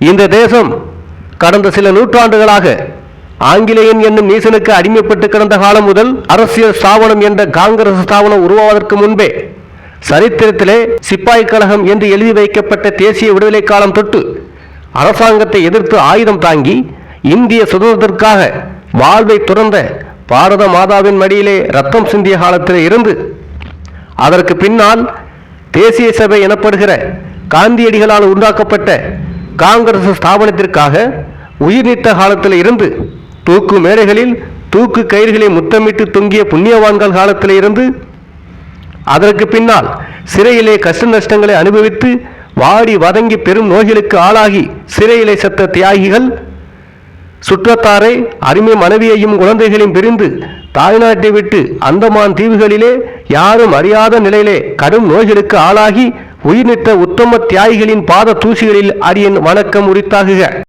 இந்த தேசம் கடந்த சில நூற்றாண்டுகளாக ஆங்கிலேயன் என்னும் நீசனுக்கு அடிமைப்பட்டு கிடந்த காலம் முதல் அரசியல் ஸ்தாபனம் என்ற காங்கிரஸ் ஸ்தாபனம் உருவாவதற்கு முன்பே சரித்திரத்திலே சிப்பாய் கழகம் என்று எழுதி வைக்கப்பட்ட தேசிய விடுதலை காலம் தொட்டு அரசாங்கத்தை எதிர்த்து ஆயுதம் தாங்கி இந்திய சுதந்திரத்திற்காக வாழ்வை துறந்த பாரத மாதாவின் மடியிலே ரத்தம் சிந்திய காலத்தில் இருந்து அதற்கு பின்னால் தேசிய சபை எனப்படுகிற காந்தியடிகளால் உண்டாக்கப்பட்ட காங்கிரஸ் ஸ்தாபனத்திற்காக உயிர் நீத்த காலத்தில் இருந்து தூக்கு மேடைகளில் தூக்கு கயிறுகளை முத்தமிட்டு தொங்கிய புண்ணியவான்கள் காலத்தில் இருந்து அதற்கு பின்னால் சிறையிலே கஷ்ட நஷ்டங்களை அனுபவித்து வாடி வதங்கி பெரும் நோய்களுக்கு ஆளாகி சிறையிலே செத்த தியாகிகள் சுற்றத்தாரை அருமை மனைவியையும் குழந்தைகளையும் பிரிந்து தாய்நாட்டை விட்டு அந்தமான் தீவுகளிலே யாரும் அறியாத நிலையிலே கடும் நோய்களுக்கு ஆளாகி உயிர்நீத்த உத்தம தியாகிகளின் பாத தூசிகளில் அரியன் வணக்கம் உரித்தாகுக.